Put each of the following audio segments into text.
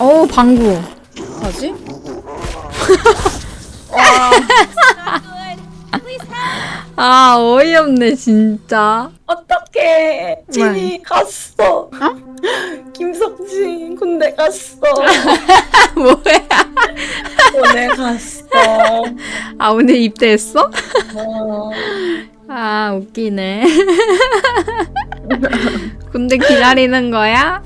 어 방구. 뭐지? 아 어이없네 진짜. 어떡해. 왜? 진이 갔어. 김석진 군대 갔어. 뭐야? 군대 갔어. 아 오늘 입대했어? 어. 아 웃기네. 군대 기다리는 거야?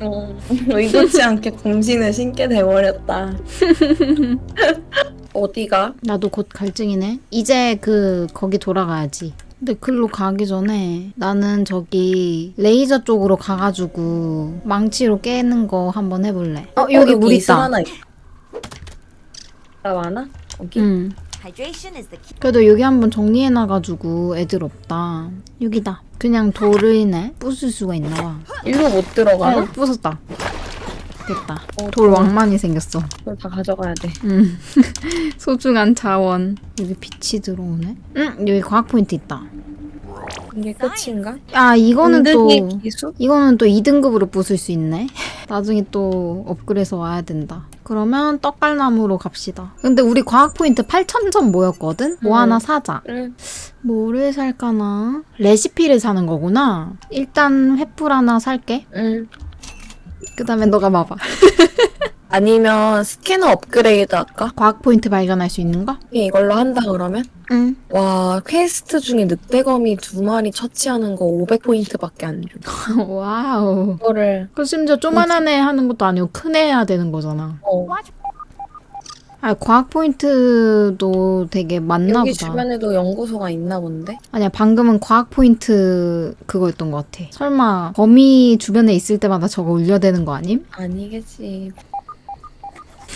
어, 의도치 않게 공신을 신게 돼버렸다. 어디가? 나도 곧 갈증이네. 이제 그 거기 돌아가야지. 근데 글로 가기 전에 나는 저기 레이저 쪽으로 가가지고 망치로 깨는 거 한번 해볼래. 어 여기 물 이슬 있다. 하나 있- 나 많아? 거기? 응. 그래도 여기 한번 정리해놔가지고 애들 없다. 여기다. 그냥 돌이네. 부술 수가 있나 봐. 일로 못 들어가나? 어, 부쉈다. 됐다. 어, 돌 왕만이 생겼어. 그걸 다 가져가야 돼. 음. 소중한 자원. 여기 빛이 들어오네. 응, 여기 과학 포인트 있다. 이게 끝인가? 아, 이거는 또 기술? 이거는 또 2등급으로 부술 수 있네. 나중에 또 업그레이드해서 와야 된다. 그러면 떡갈나무로 갑시다. 근데 우리 과학 포인트 8,000점 모였거든? 뭐 음. 하나 사자. 응. 뭐를 살까나? 레시피를 사는 거구나. 일단 횃불 하나 살게. 응. 그 다음에 너가 봐봐. 아니면 스캐너 업그레이드 할까? 과학 포인트 발견할 수 있는 거? 이걸로 한다 그러면? 응. 와 퀘스트 중에 늑대거미 두 마리 처치하는 거 500포인트밖에 안 줘. 와우. 이거를 그 심지어 조만한 애 하는 것도 아니고 큰 애 해야 되는 거잖아. 어, 아, 과학 포인트도 되게 많나 여기 보다. 주변에도 연구소가 있나 본데? 아니야, 방금은 과학 포인트 그거였던 것 같아. 설마 범위 주변에 있을 때마다 저거 울려대는 거 아님? 아니겠지.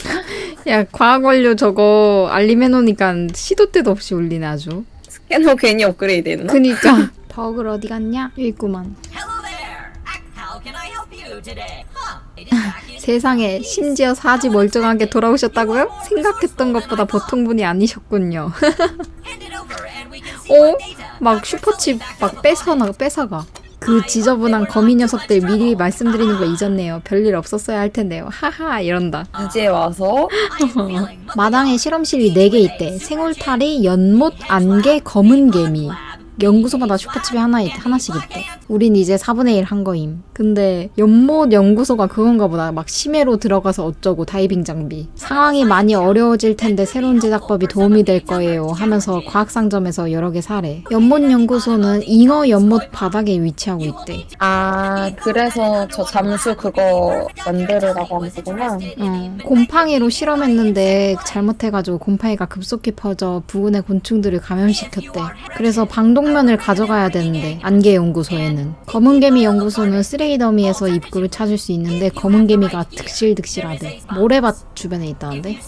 야, 과학 원료 저거 알림해놓으니까 시도 때도 없이 울리네 아주. 스캐너 괜히 업그레이드 했나? 그니까. 버글 어디 갔냐? 여기 있구만. Hello there. How can I help you today? Huh? It is back in. 세상에 심지어 사지 멀쩡하게 돌아오셨다고요? 생각했던 것보다 보통 분이 아니셨군요. Hand it over and we can see 어? data. 막 슈퍼칩 막 뺏어나 뺏어가. 그 지저분한 거미 녀석들 미리 말씀드리는 거 잊었네요. 별일 없었어야 할 텐데요. 하하 이런다. 이제 와서 마당에 실험실이 4개 있대. 생울타리, 연못, 안개, 검은 개미. 연구소마다 슈퍼칩이 하나 있, 하나씩 있대. 우린 이제 4분의 1 한 거임. 근데 연못 연구소가 그건가 보다. 막 심해로 들어가서 어쩌고 다이빙 장비. 상황이 많이 어려워질 텐데 새로운 제작법이 도움이 될 거예요. 하면서 과학상점에서 여러 개 사래. 연못 연구소는 잉어 연못 바닥에 위치하고 있대. 아 그래서 저 잠수 그거 만들으라고 하는 거구나. 어, 곰팡이로 실험했는데 잘못해가지고 곰팡이가 급속히 퍼져 부근의 곤충들을 감염시켰대. 그래서 방독 면을 가져가야 되는데 안개 연구소에는 검은 개미 연구소는 쓰레기 더미에서 입구를 찾을 수 있는데 검은 개미가 득실득실하대. 모래밭 주변에 있다는데.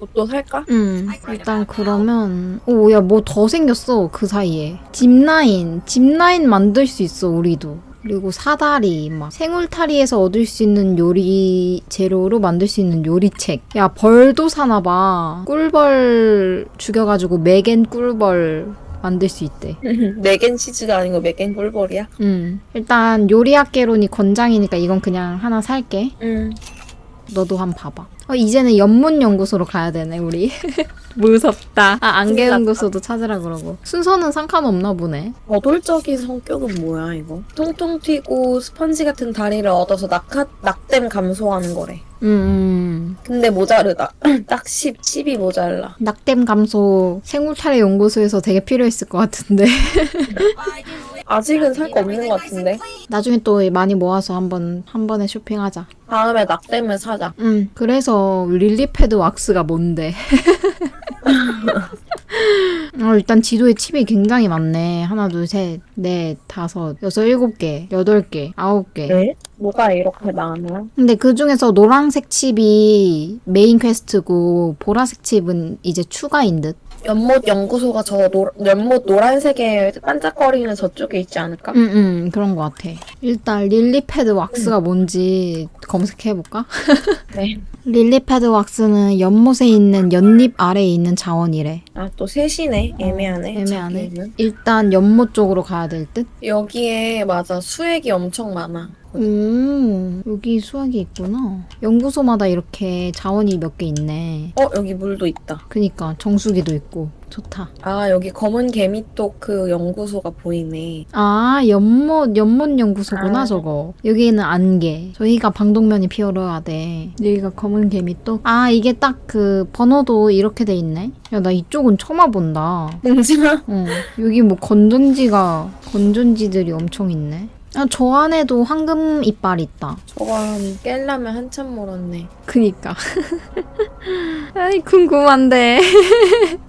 옷도 살까? 음, 일단 그러면 오, 야, 뭐 더 생겼어 그 사이에. 짚라인, 짚라인 만들 수 있어 우리도. 그리고 사다리, 막 생울타리에서 얻을 수 있는 요리 재료로 만들 수 있는 요리책. 야, 벌도 사나 봐. 꿀벌 죽여가지고 맥앤 꿀벌 만들 수 있대. 맥앤 치즈가 아니고 맥앤 꿀벌이야? 음, 일단 요리학개론이 권장이니까 이건 그냥 하나 살게. 응. 너도 한 번 봐봐. 어, 이제는 연문 연구소로 가야 되네, 우리. 무섭다. 아, 안개 연구소도 찾으라 그러고. 순서는 상관없나 보네. 어돌적인 성격은 뭐야 이거? 통통 튀고 스펀지 같은 다리를 얻어서 낙하, 낙댐 감소하는 거래. 음, 음. 근데 모자르다. 딱 10, 10이 모자라. 낙댐 감소 생울타래 연구소에서 되게 필요했을 것 같은데. 아직은 살 거 없는 것 같은데. 나중에 또 많이 모아서 한번, 한 번에 쇼핑하자. 다음에 낙댐을 사자. 음, 그래서 릴리패드 왁스가 뭔데? 어, 일단 지도에 칩이 굉장히 많네. 하나, 둘, 셋, 넷, 다섯, 여섯, 일곱 개, 여덟 개, 아홉 개. 네? 뭐가 이렇게 많아? 근데 그 중에서 노란색 칩이 메인 퀘스트고 보라색 칩은 이제 추가인 듯. 연못 연구소가 저 노, 연못 노란색에 반짝거리는 저쪽에 있지 않을까? 응, 응, 그런 것 같아. 일단 릴리패드 왁스가 뭔지 검색해볼까? 네. 릴리패드 왁스는 연못에 있는 연잎 아래에 있는 자원이래. 아 또 셋이네. 애매하네. 어, 애매하네. 자기는. 일단 연못 쪽으로 가야 될 듯? 여기에 맞아 수액이 엄청 많아. 오, 여기 수학이 있구나. 연구소마다 이렇게 자원이 몇 개 있네. 어 여기 물도 있다. 그니까 정수기도 있고 좋다. 아 여기 검은 개미똑 그 연구소가 보이네. 아, 연못 연못 연구소구나 아. 저거. 여기는 안개. 저희가 방독면이 피어러야 돼. 여기가 검은 개미 또. 아, 이게 딱 그 번호도 이렇게 돼 있네. 야, 나 이쪽은 처음 와본다. 봉지마. 어, 여기 뭐 건전지가 건전지들이 엄청 있네. 아, 저 안에도 황금 이빨 있다. 저건 깰려면 한참 멀었네. 그니까. 아이, 궁금한데.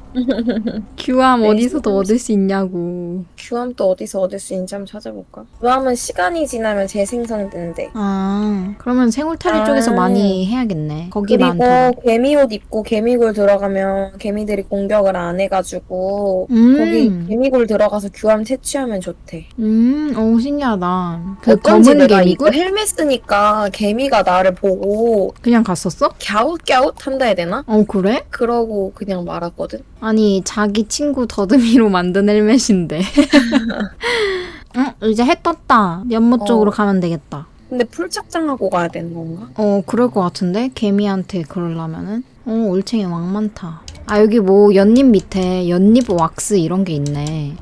규함 어디서도 얻을 수 있냐고. 규함 또 어디서 얻을 수 있는지 한번 찾아볼까? 규함은 시간이 지나면 재생성된대. 아, 그러면 생울타리 아. 쪽에서 많이 해야겠네. 거기 많더라. 그리고 개미 옷 입고 개미굴 들어가면 개미들이 공격을 안 해가지고 음. 거기 개미굴 들어가서 규함 채취하면 좋대. 음, 오, 신기하다. 그 어쩐지 검은 내가 이거 개미굴? 헬멧 쓰니까 개미가 나를 보고 그냥 갔었어? 갸웃갸웃 한다 해야 되나? 어, 그래? 그러고 그냥 말았거든. 아니, 자기 친구 더듬이로 만든 헬멧인데. 어, 이제 해 떴다. 연못 어. 쪽으로 가면 되겠다. 근데 풀착장하고 가야 되는 건가? 어, 그럴 것 같은데? 개미한테 그러려면은? 어, 올챙이 왕 많다. 아, 여기 뭐, 연잎 밑에 연잎 왁스 이런 게 있네.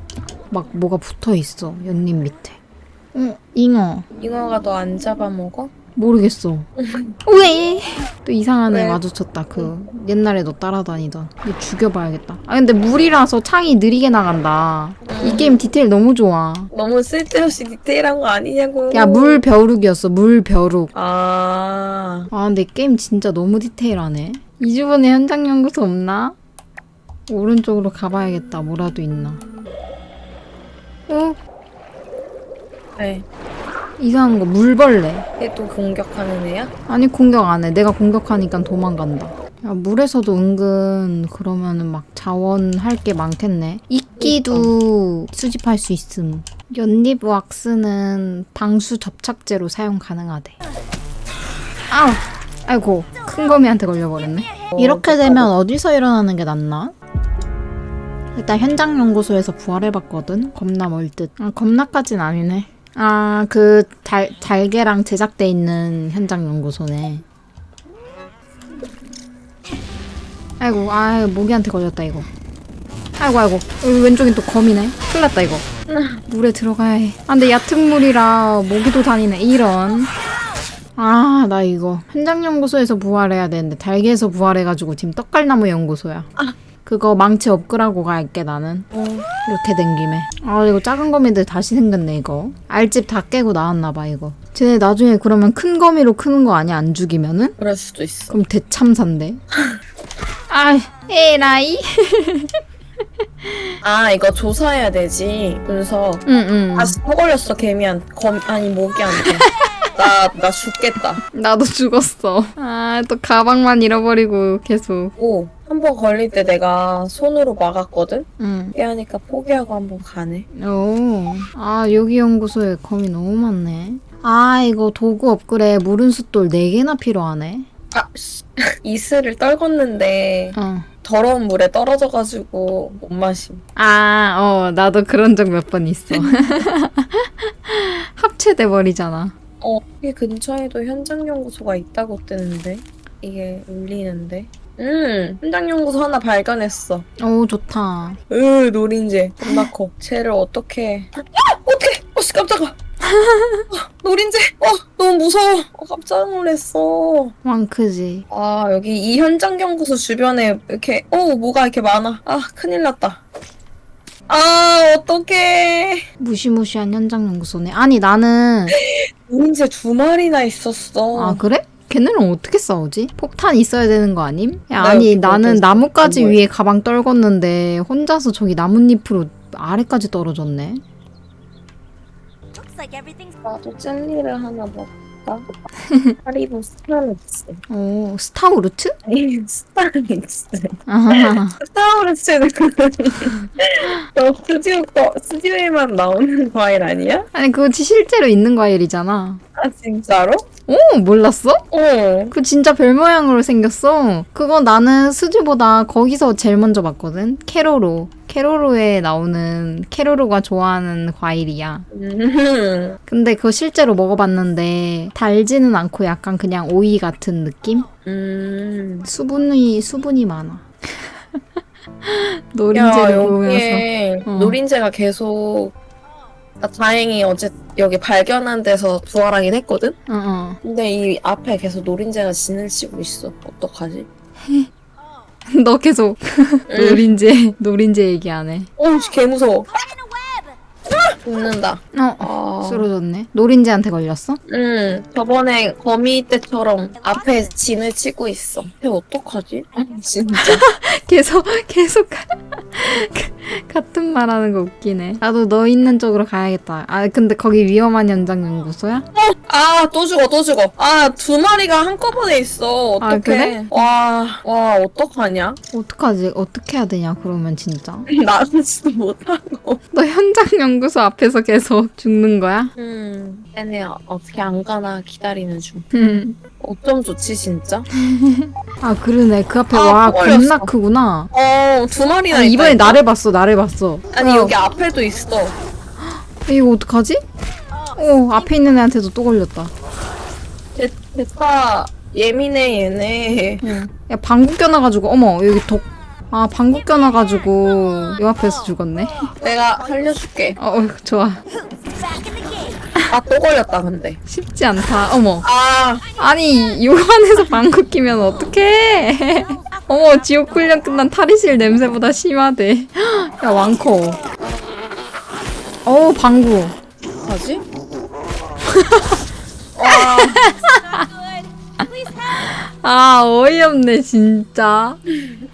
막 뭐가 붙어 있어, 연잎 밑에. 어, 잉어. 잉어가 너 안 잡아먹어? 모르겠어. 왜? 또 이상한 애 왜? 마주쳤다. 그 옛날에 너 따라다니던. 이거 죽여봐야겠다. 아 근데 물이라서 창이 느리게 나간다. 이 게임 디테일 너무 좋아. 너무 쓸데없이 디테일한 거 아니냐고. 야 물 벼룩이었어. 물 벼룩. 아. 아 근데 게임 진짜 너무 디테일하네. 이 주변에 현장 연구소 없나? 오른쪽으로 가봐야겠다. 뭐라도 있나? 어? 네. 이상한 거 물벌레. 얘 또 공격하는 애야? 아니 공격 안 해. 내가 공격하니까 도망간다. 야, 물에서도 은근 그러면은 막 자원할 게 많겠네. 이끼도 수집할 수 있음. 연잎 왁스는 방수 접착제로 사용 가능하대. 아우, 아이고 큰 거미한테 걸려버렸네. 이렇게 되면 어디서 일어나는 게 낫나? 일단 현장 연구소에서 부활해봤거든. 겁나 멀 듯. 아, 겁나까진 아니네. 아, 그 달, 달개랑 제작돼 있는 현장 연구소네. 아이고, 아, 모기한테 걸렸다 이거. 아이고, 아이고, 왼쪽엔 또 거미네. 큰일 났다 이거. 물에 들어가야 해. 아, 근데 얕은 물이라 모기도 다니네. 이런. 아, 나 이거 현장 연구소에서 부활해야 되는데 달개에서 부활해가지고 지금 떡갈나무 연구소야. 그거 망치 업그라고 갈게 나는. 어. 이렇게 된 김에. 아, 이거 작은 거미들 다시 생겼네, 이거. 알집 다 깨고 나왔나봐, 이거. 쟤네 나중에 그러면 큰 거미로 크는 거 아니야, 안 죽이면은? 그럴 수도 있어. 그럼 대참사인데. 아, 에라이? 아 이거 조사해야 되지. 분석. 응, 응. 다시 또 걸렸어 개미한. 검 아니 모기한테. 나 나 죽겠다. 나도 죽었어. 아, 또 가방만 잃어버리고 계속. 오. 한 번 걸릴 때 내가 손으로 막았거든? 응. 깨하니까 포기하고 한 번 가네. 오. 아, 여기 연구소에 거미 너무 많네. 아, 이거 도구 업그레 물은 숫돌 4개나 필요하네. 아, 씨. 이슬을 떨궜는데 어. 더러운 물에 떨어져가지고 못 마심. 아, 어, 나도 그런 적 몇 번 있어. 합체돼 버리잖아. 어, 이 근처에도 현장 연구소가 있다고 뜨는데 이게 울리는데. 음, 현장연구소 하나 발견했어. 오, 좋다. 으, 노린재 겁나 커. 쟤를 어떻게? 아, 어떻게? 어씨 깜짝아. 아, 노린재. 어, 너무 무서워. 어, 깜짝 놀랐어. 왕 크지. 아, 여기 이 현장연구소 주변에 이렇게 어, 뭐가 이렇게 많아. 아, 큰일 났다. 아, 어떡해. 무시무시한 현장 연구소네. 아니 나는 노린재 두 마리나 있었어. 아 그래? 걔네는 어떻게 싸우지? 폭탄 있어야 되는 거 아님? 야 나 아니 여기 나는. 나뭇가지? 위에 가방 떨궜는데 혼자서 저기 나뭇잎으로 아래까지 떨어졌네. Looks like everything's 나도 젤리를 하나 먹을까? 하리보 스타렉스. 오 스타우르트? 아니, 스타렉스. 아하. 스타렉스는 너 스튜디오 거, 스튜디오에만 나오는 과일 아니야? 아니 그거 지- 실제로 있는 과일이잖아. 아, 진짜로? 오 몰랐어? 어. 그 진짜 별 모양으로 생겼어. 그거 나는 수지보다 거기서 제일 먼저 봤거든. 캐로로. 캐로로에 나오는 캐로로가 좋아하는 과일이야. 음. 근데 그거 실제로 먹어봤는데 달지는 않고 약간 그냥 오이 같은 느낌? 음. 수분이 수분이 많아. 야, 노린재를 보면서. 어. 노린재가 계속 나 다행히 어제 여기 발견한 데서 부활하긴 했거든? 어, 어. 근데 이 앞에 계속 노린재가 진을 치고 있어. 어떡하지? 너 계속 노린재 노린재 얘기하네. 어우, 개 무서워. 죽는다. 어. 아. 쓰러졌네. 노린재한테 걸렸어? 응, 저번에 거미 때처럼 앞에 진을 치고 있어. 걔 어떡하지? 진짜. 계속 계속 가- 같은 말하는 거 웃기네. 나도 너 있는 쪽으로 가야겠다. 아 근데 거기 위험한 연장 연구소야? 아, 또 죽어, 또 죽어. 아, 두 마리가 한꺼번에 있어. 어떡해. 아, 그래? 와, 와, 어떡하냐? 어떡하지? 어떻게 해야 되냐 그러면 진짜. 나는 진짜 못하고. 너 현장 연구소 앞에서 계속 죽는 거야? 음, 얘네 어떻게 안 가나 기다리는 중. 음. 어쩜 좋지, 진짜? 아 그러네. 그 앞에 아, 와또 겁나. 크구나. 어, 두 마리나 아, 이번에 있다니까? 나를 봤어. 나를 봤어. 아니, 어, 여기 앞에도 있어. 이거 어떡하지? 오 앞에 있는 애한테도 또 걸렸다. 대, 대파 예민해, 얘네. 야 방구 껴놔가지고 어머 여기 독. 아 방구 껴놔가지고 요 앞에서 죽었네. 내가 살려줄게. 어 어, 좋아. 아, 또 걸렸다, 근데. 쉽지 않다. 어머. 아, 아니 요 안에서 방구 끼면 어떡해 어머 지옥 훈련 끝난 탈의실 냄새보다 심하대 야 왕커 어우 방구 뭐지? 와, 아 어이없네 진짜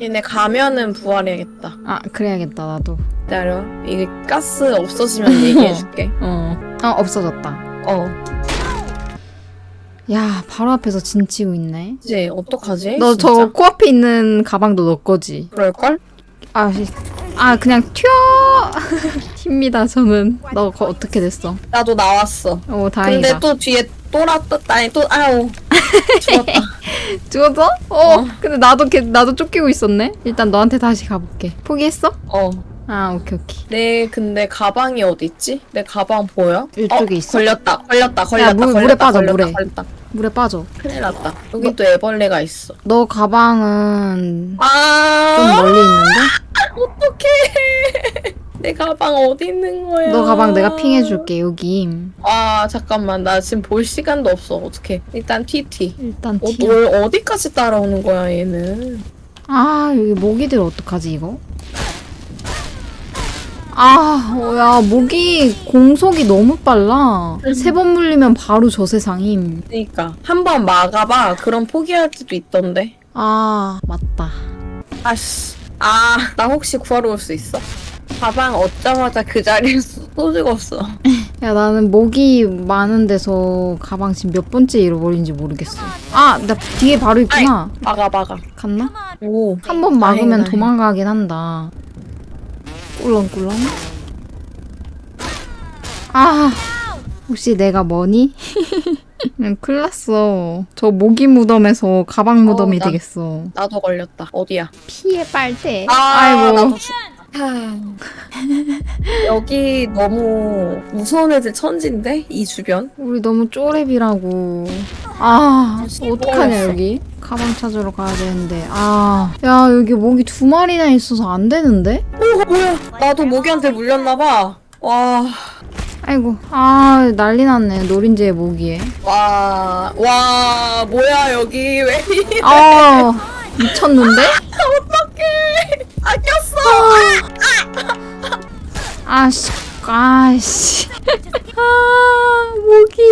얘네 가면은 부활해야겠다. 아 그래야겠다 나도 기다려. 이게 가스 없어지면 얘기해줄게. 어, 어 없어졌다 어. 야 바로 앞에서 진치고 있네 이제 어떡하지? 너 저 진짜? 코앞에 있는 가방도 너 거지 그럴걸? 아, 씨. 아 그냥 튀어 튑니다 저는 너 거 어떻게 됐어 나도 나왔어. 오 다행이다 근데 또 뒤에 또라 떴다. 아니, 또, 아우. 죽었다. 죽었어? 어. 근데 나도 걔, 나도 쫓기고 있었네. 일단 너한테 다시 가볼게. 포기했어? 어. 아 오케이 오케이. 내 근데 가방이 어디 있지? 내 가방 보여? 이쪽에 어, 있어. 걸렸다. 걸렸다. 걸렸다. 물- 걸렸다. 물에 빠져, 걸렸다, 물에. 걸렸다. 물에 빠져. 큰일 났다. 여기 또 애벌레가 있어. 너 가방은 좀 아, 멀리 있는데? 어떡해. 내 가방 어디 있는 거야? 너 가방 내가 핑해줄게 여기. 아, 잠깐만. 나 지금 볼 시간도 없어. 어떡해. 일단 TT. 일단 어. 뭘 어디까지 따라오는 거야, 얘는. 아 여기 모기들 어떡하지 이거? 아, 어, 야 모기 공속이 너무 빨라. 세 번 물리면 바로 저 세상임. 그니까. 한 번 막아봐. 그럼 포기할 수도 있던데. 아 맞다. 아씨. 아, 나 혹시 구하러 올 수 있어? 가방 얻자마자 그 자리에서 또 죽었어. 야 나는 모기 많은 데서 가방 지금 몇 번째 잃어버린지 모르겠어. 아 나 뒤에 바로 있구나. 막아, 막아. 갔나? 오. 한 번 막으면 다행이다. 도망가긴 한다. 꿀렁꿀렁. 아 혹시 내가 뭐니? 응, 큰일 났어. 저 모기 무덤에서 가방 무덤이 나- 되겠어. 나도 걸렸다. 어디야? 피해 빨대. 아, 아이고. 나도 죽... 하... 여기 너무 무서운 애들 천진데? 이 주변? 우리 너무 쪼렙이라고. 아, 어떡하냐? 여기? 가방 찾으러 가야 되는데. 아, 야, 여기 모기 두 마리나 있어서 안 되는데? 오, 뭐야? 나도 모기한테 물렸나봐. 와, 아이고, 아, 난리 났네, 노린재의 모기에. 와, 와, 뭐야, 여기. 왜 이래? 아, 미쳤는데? 아. 아씨, 아씨. 아, 모기,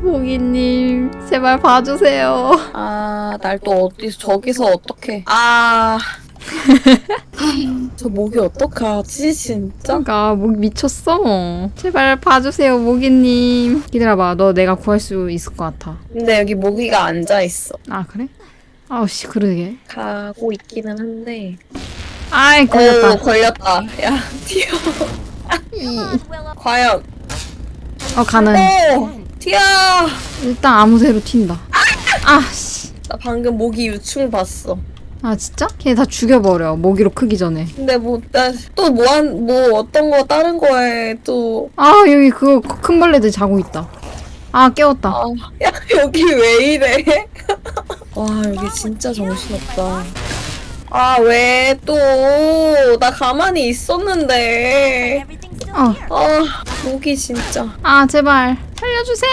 모기님, 제발 봐주세요. 아, 날 또 어디서, 저기서 어떡해. 아. 저 모기 어떡하지, 진짜? 그러니까 모기 미쳤어. 제발 봐주세요, 모기님. 기다려봐, 너 내가 구할 수 있을 것 같아. 근데 여기 모기가 앉아 있어. 아 그래? 아우씨 그러게. 가고 있기는 한데. 아이 오, 걸렸다. 걸렸다. 야, 튀어. 이. 과연. 어 가는. 오! 튀어! 일단 아무 새로 튄다. 아, 씨. 나 방금 모기 유충 봤어. 아, 진짜? 걔 다 죽여버려. 모기로 크기 전에. 근데 뭐, 나, 또 뭐, 한, 뭐, 어떤 거, 다른 거에 또, 아, 여기 그거 큰 벌레들 자고 있다. 아, 깨웠다. 아, 야, 여기 왜 이래? 와, 여기 진짜 정신없다. 아, 왜 또, 나 가만히 있었는데. 어. 아, 모기 진짜. 아, 제발. 살려주셈.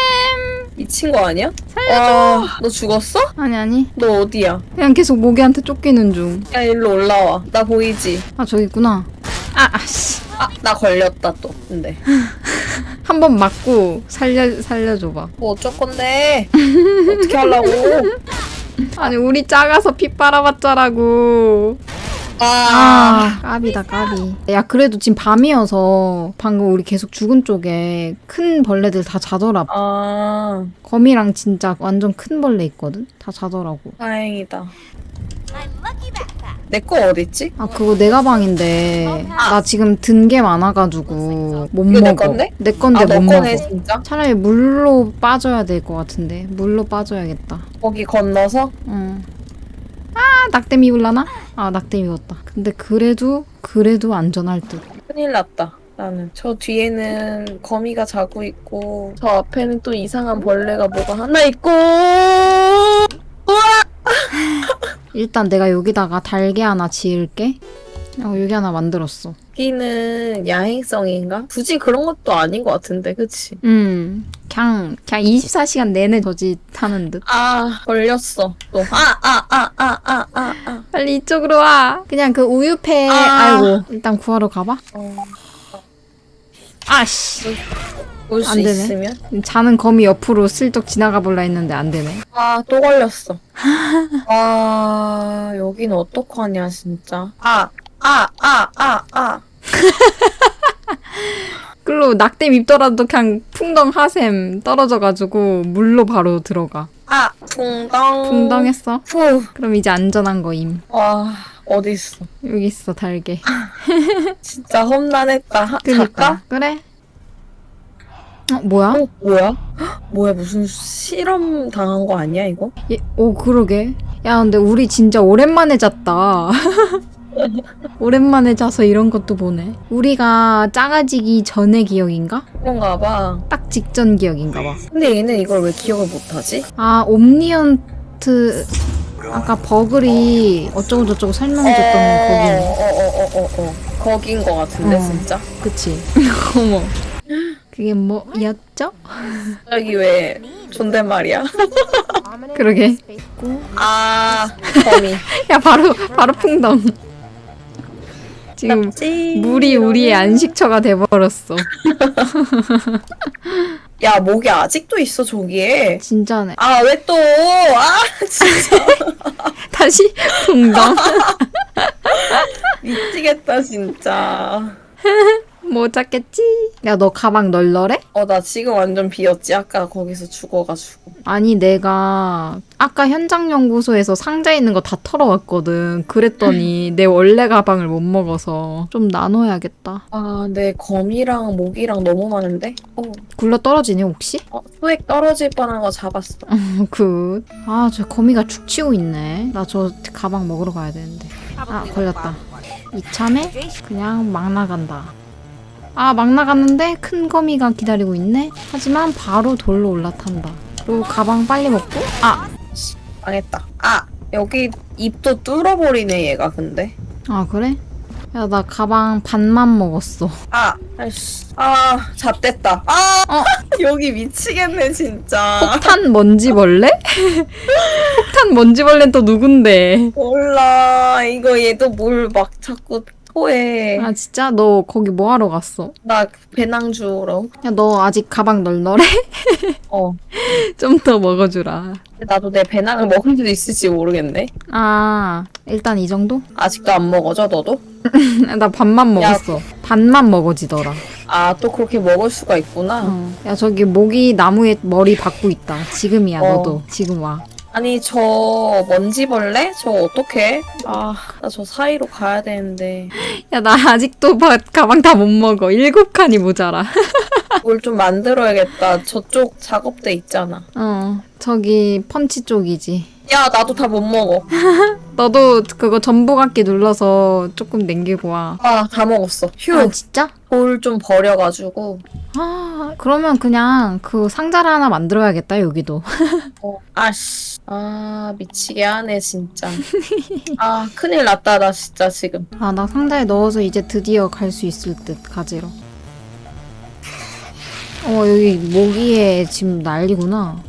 미친 거 아니야? 살려줘. 와, 너 죽었어? 아니, 아니. 너 어디야? 그냥 계속 모기한테 쫓기는 중. 야, 일로 올라와. 나 보이지? 아, 저기 있구나. 아, 아씨. 아, 나 걸렸다, 또. 근데. 한 번 맞고 살려, 살려줘봐. 뭐 어쩔 건데? 어떻게 하려고? 아니, 우리 작아서 피 빨아봤자라고. 아, 아, 까비다, 까비. 야, 그래도 지금 밤이어서 방금 우리 계속 죽은 쪽에 큰 벌레들 다 자더라. 아, 거미랑 진짜 완전 큰 벌레 있거든? 다 자더라고. 다행이다. My lucky. 내 거 어딨지? 아, 그거 내 가방인데, 나 지금 든 게 많아가지고, 못 이거 먹어. 내 건데? 내 건데 아, 너못 거네, 먹어. 진짜? 차라리 물로 빠져야 될 것 같은데. 물로 빠져야겠다. 거기 건너서? 응. 아, 낙댐 입을라나? 아, 낙댐 입었다. 근데 그래도, 그래도 안전할 듯. 큰일 났다. 나는 저 뒤에는 거미가 자고 있고 저 앞에는 또 이상한 벌레가 뭐가 하나 있고 일단 내가 여기다가 달개 하나 지을게. 어, 여기 하나 만들었어. 여기는 야행성인가? 굳이 그런 것도 아닌 것 같은데 그치? 음, 그냥, 그냥 24시간 내내 저지 타는 듯. 아 걸렸어 또 아 아 아 아 아 아 아 빨리 이쪽으로 와. 그냥 그 우유패, 아. 아 이고. 일단 구하러 가봐. 어, 아씨. 볼수안 되네. 있으면 자는 거미 옆으로 슬쩍 지나가 볼라 했는데 안 되네. 아 또 걸렸어 아 여긴 어떡하냐 진짜 아 아 아 아 아 글로 낙댐 입더라도 그냥 풍덩 하셈 떨어져가지고 물로 바로 들어가. 아, 붕덩 풍덩했어? 후. 그럼 이제 안전한 거임. 와 어딨어 여기 있어, 달개. 진짜 험난했다 하, 그니까. 잠깐 그래? 어, 뭐야? 어 뭐야 헉, 뭐야 무슨 실험 당한 거 아니야 이거 예, 오, 그러게. 야, 근데 우리 진짜 오랜만에 잤다. 오랜만에 자서 이런 것도 보네. 우리가 작아지기 전의 기억인가? 그런가 봐 딱 직전 기억인가 봐. 근데 얘는 이걸 왜 기억을 못하지 아, 옴니언트 아까 버글이 어쩌고 저쩌고 설명해줬던 거긴. 어어어어어 거긴 거 같은데 어. 진짜 그치? 어머. 그게 뭐였죠? 여기 왜 존댓말이야 그러게. 아 거미 야, 바로, 바로 풍덩. 지금 물이 우리의 안식처가 돼버렸어. 야 목이 아직도 있어 저기에 진짜네. 아 왜 또 아 진짜 다시 풍덩. 미치겠다 진짜 뭐 찾겠지? 야, 너 가방 널널해? 어 나 지금 완전 비었지 아까 거기서 죽어가지고 아니, 내가 아까 현장 연구소에서 상자에 있는 거 다 털어왔거든. 그랬더니 내 원래 가방을 못 먹어서 좀 나눠야겠다. 아, 내 거미랑 모기랑 너무 많은데? 어, 굴러 떨어지니 혹시? 어 소액 떨어질 뻔한 거 잡았어. 굿. 아, 저 거미가 죽치고 있네. 나 저 가방 먹으러 가야 되는데. 아, 걸렸다. 이참에 그냥 막 나간다. 아, 막 나갔는데 큰 거미가 기다리고 있네. 하지만 바로 돌로 올라탄다. 그리고 가방 빨리 먹고. 아, 망했다. 아, 여기 입도 뚫어버리네, 얘가 근데. 아 그래? 야, 나 가방 반만 먹었어. 아, 아이씨. 아, 잡됐다. 아, 어. 여기 미치겠네, 진짜. 폭탄 먼지벌레? 폭탄 먼지벌레는 또 누군데? 몰라. 이거 얘도 뭘 막 자꾸 토해. 아, 진짜? 너 거기 뭐 하러 갔어? 나 배낭 주우러. 야, 너 아직 가방 널널해? 어. 좀 더 먹어주라. 나도 내 배낭을 먹을 수도 있을지 모르겠네. 아, 일단 이 정도? 아직도 안 먹어져, 너도? 나 반만 먹었어. 반만 먹어지더라. 아, 또 그렇게 먹을 수가 있구나. 어. 야, 저기 모기 나무에 머리 박고 있다. 지금이야, 어. 너도. 지금 와. 아니 저 먼지벌레? 저 어떡해? 아 나 저 사이로 가야 되는데 야 나 아직도 바- 가방 다 못 먹어. 일곱 칸이 모자라. 뭘 좀 만들어야겠다. 저쪽 작업대 있잖아. 어 저기 펀치 쪽이지. 야 나도 다 못 먹어. 너도 그거 전복악기 눌러서 조금 남기고 와. 아 다 먹었어. 휴. 아 진짜? 돌 좀 버려가지고. 아 그러면 그냥 그 상자를 하나 만들어야겠다 여기도. 어, 아씨. 아 미치게 하네 진짜. 아 큰일 났다 나 진짜 지금. 아 나 상자에 넣어서 이제 드디어 갈 수 있을 듯 가지러. 어 여기 모기에 지금 난리구나.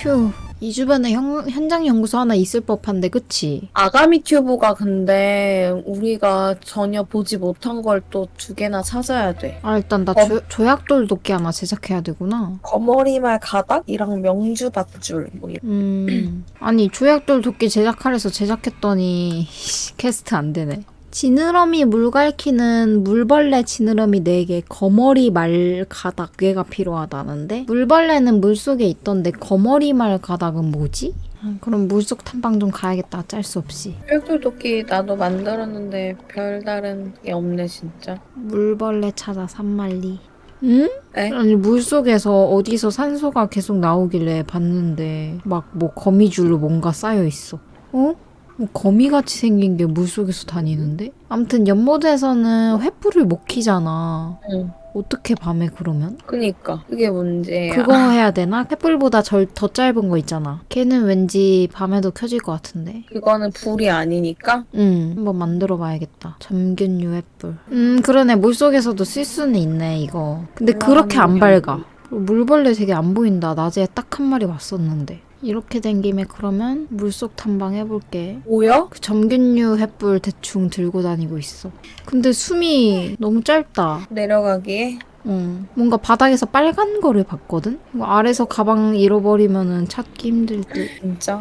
휴. 이 주변에 현, 현장 연구소 하나 있을 법한데 그치? 아가미 튜브가 근데 우리가 전혀 보지 못한 걸 또 두 개나 찾아야 돼. 아 일단 나 어. 조, 조약돌 도끼 하나 제작해야 되구나. 거머리말 가닥이랑 명주 밧줄 뭐 이런. 음 아니 조약돌 도끼 제작하래서 제작했더니 캐스트 안 되네. 지느러미 물갈퀴는 물벌레 지느러미 4개, 거머리 말 가닥 4개가 필요하다는데 물벌레는 물속에 있던데 거머리 말 가닥은 뭐지? 아, 그럼 물속 탐방 좀 가야겠다 짤 수 없이 뼈돌 도끼 나도 만들었는데 별다른 게 없네 진짜. 물벌레 찾아 산말리 응? 에? 아니 물속에서 어디서 산소가 계속 나오길래 봤는데 막 뭐 거미줄로 뭔가 쌓여 있어. 어? 뭐 거미같이 생긴 게 물속에서 다니는데? 암튼 연못에서는 횃불을 못 키잖아. 응. 어떻게 밤에 그러면? 그니까 그게 문제야. 그거 해야 되나? 횃불보다 절, 더 짧은 거 있잖아. 걔는 왠지 밤에도 켜질 것 같은데. 그거는 불이 아니니까. 응, 한번 만들어 봐야겠다. 점균 유횃불. 음, 그러네. 물속에서도 쓸 수는 있네, 이거. 근데 그렇게 안 밝아. 물벌레 되게 안 보인다. 낮에 딱 한 마리 왔었는데. 이렇게 된 김에 그러면 물속 탐방 해볼게. 뭐야? 그 점균류 횃불 대충 들고 다니고 있어. 근데 숨이 너무 짧다. 내려가기에 응. 뭔가 바닥에서 빨간 거를 봤거든? 이거 아래서 가방 잃어버리면은 찾기 힘들 듯. 진짜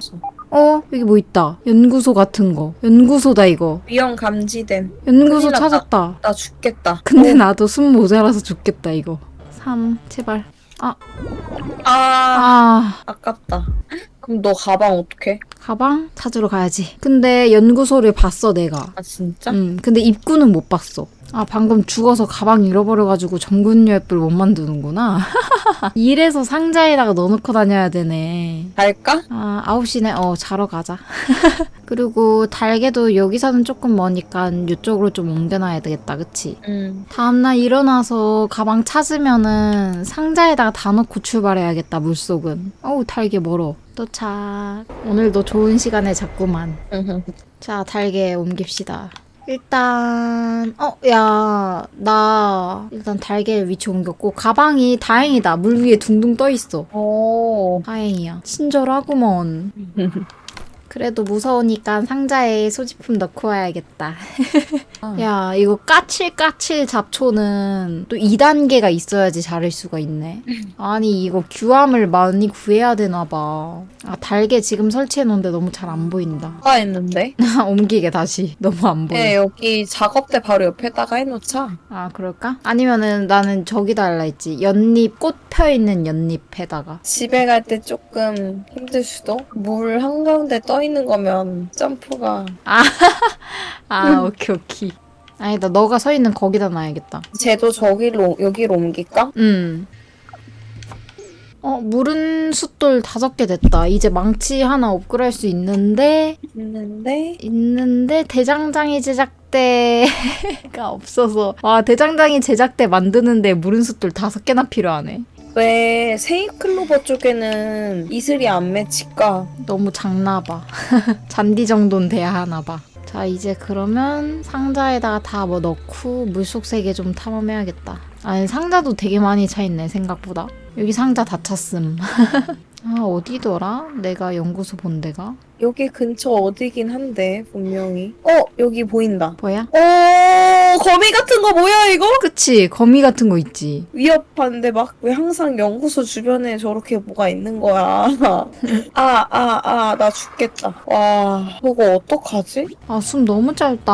어? 여기 뭐 있다. 연구소 같은 거. 연구소다, 이거. 위험 감지됨. 연구소 큰일 났다. 찾았다. 나 죽겠다. 근데 나도 숨 모자라서 죽겠다 이거. 3 제발. 아 아 아깝다. 그럼 너 가방 어떡해? 가방 찾으러 가야지. 근데 연구소를 봤어 내가. 아 진짜? 음 근데 입구는 못 봤어. 아 방금 죽어서 가방 잃어버려가지고 전군유액불 못 만드는구나. 이래서 상자에다가 넣어놓고 다녀야 되네. 갈까? 아 9시네. 어 자러 가자. 그리고 달개도 여기서는 조금 머니까 이쪽으로 좀 옮겨놔야 되겠다. 그치? 응. 다음날 일어나서 가방 찾으면은 상자에다가 다 넣고 출발해야겠다 물속은 어우 달게 멀어 도착 오늘도 좋은 시간에 잤구만 응. 자 달게 옮깁시다 일단 어 야 나 일단 달게 위치 옮겼고 가방이 다행이다. 물 위에 둥둥 떠 있어. 오. 다행이야. 친절하구먼 그래도 무서우니까 상자에 소지품 넣고 와야겠다. 야, 이거 까칠까칠 잡초는 또 2단계가 있어야지 자를 수가 있네. 아니, 이거 규함을 많이 구해야 되나 봐. 아, 달게 지금 설치해 놓은데 너무 잘 안 보인다. 가 했는데? 옮기게 다시. 너무 안 보여. 네 여기 작업대 바로 옆에다가 해놓자. 아, 그럴까? 아니면은 나는 저기다 할라 했지. 연잎, 꽃 펴 있는 연잎에다가. 집에 갈 때 조금 힘들 수도. 물 한가운데 떠 있는 거면 점프가 아, 오케이, 오케이. 아니다, 너가 서 있는 거기다 놔야겠다. 쟤도 저기로 여기로 옮길까? 음. 어, 물은 숫돌 다섯 개 됐다. 이제 망치 하나 업그레이드 할 수 있는데, 있는데 있는데, 대장장이 제작대가 없어서. 와, 대장장이 제작대 만드는데 물은 숫돌 다섯 개나 필요하네. 왜 세이클로버 쪽에는 이슬이 안 맺힐까? 너무 작나봐. 잔디 정도는 돼야 하나봐. 자, 이제 그러면 상자에다가 다 뭐 넣고 물속 세계 좀 탐험해야겠다. 아니, 상자도 되게 많이 차있네, 생각보다. 여기 상자 다 찼음. 아, 어디더라? 내가 연구소 본 데가? 여기 근처 어디긴 한데 분명히. 어 여기 보인다. 뭐야? 오 어 거미 같은 거 뭐야 이거? 그치 거미 같은 거 있지 위협한데 막 왜 항상 연구소 주변에 저렇게 뭐가 있는 거야. 아, 아, 아, 나 죽겠다. 와, 저거 어떡하지? 아 숨 너무 짧다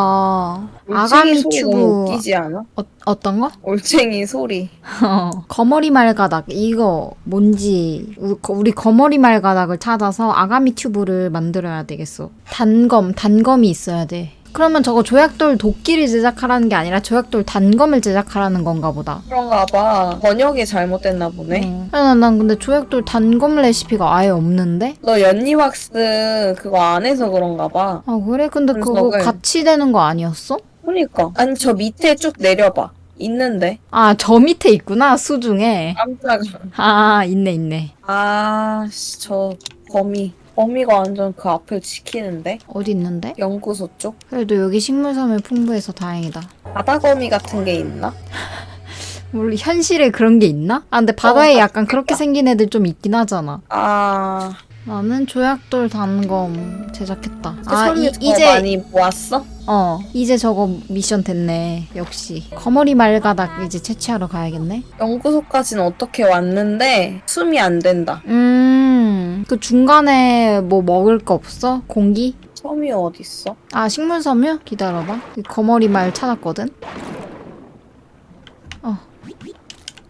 아가미 소리 튜브 웃기지 않아? 어, 어떤 거? 올챙이 소리. 어, 거머리 말가닥 이거 뭔지 우- 거- 우리 거머리 말가닥을 찾아서 아가미 튜브를 만들어야 되겠어. 단검 단검이 있어야 돼. 그러면 저거 조약돌 도끼를 제작하라는 게 아니라 조약돌 단검을 제작하라는 건가 보다. 그런가 봐. 번역이 잘못됐나 보네. 어. 아, 난 근데 조약돌 단검 레시피가 아예 없는데? 너 연니왁스 그거 안 해서 그런가 봐. 아 그래? 근데 그거 분석을. 같이 되는 거 아니었어? 그러니까. 아니, 저 밑에 쭉 내려봐. 있는데. 아 저 밑에 있구나 수중에. 깜짝아. 아 있네 있네. 아, 씨, 저 거미. 거미가 완전 그 앞을 지키는데? 어디 있는데? 연구소 쪽? 그래도 여기 식물섬유 풍부해서 다행이다. 바다거미 같은 게 있나? 원래 현실에 그런 게 있나? 아 근데 바다에 어, 약간 그렇게 생긴 애들 좀 있긴 하잖아. 아, 나는 조약돌 단검 제작했다. 아 이, 더 이제 많이 모았어? 어 이제 저거 미션 됐네. 역시 거머리 말가닥 이제 채취하러 가야겠네. 연구소까지는 어떻게 왔는데 숨이 안 된다. 음 그 중간에 뭐 먹을 거 없어? 공기? 섬이 어딨어? 아 식물 섬유? 기다려봐. 이 거머리 말 찾았거든. 어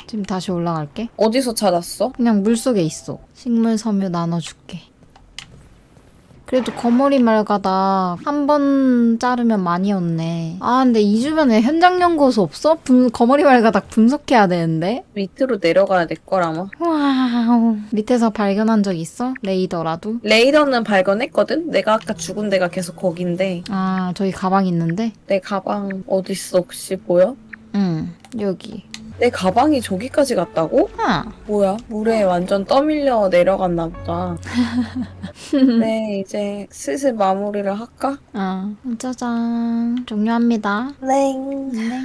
지금 다시 올라갈게. 어디서 찾았어? 그냥 물 속에 있어. 식물 섬유 나눠줄게. 그래도 거머리 말가다 한 번 자르면 많이 얻네. 아 근데 이 주변에 현장 연구소 없어? 분, 거머리 말가닥 분석해야 되는데. 밑으로 내려가야 될 거라마. 와우. 밑에서 발견한 적 있어? 레이더라도? 레이더는 발견했거든? 내가 아까 죽은 데가 계속 거긴데 아 저기 가방 있는데? 내 가방 어딨어 혹시 보여? 응 여기. 내 가방이 저기까지 갔다고? 아 뭐야? 물에 완전 떠밀려 내려갔나 보다. 네, 이제 슬슬 마무리를 할까? 아 짜잔 종료합니다. 네. 네.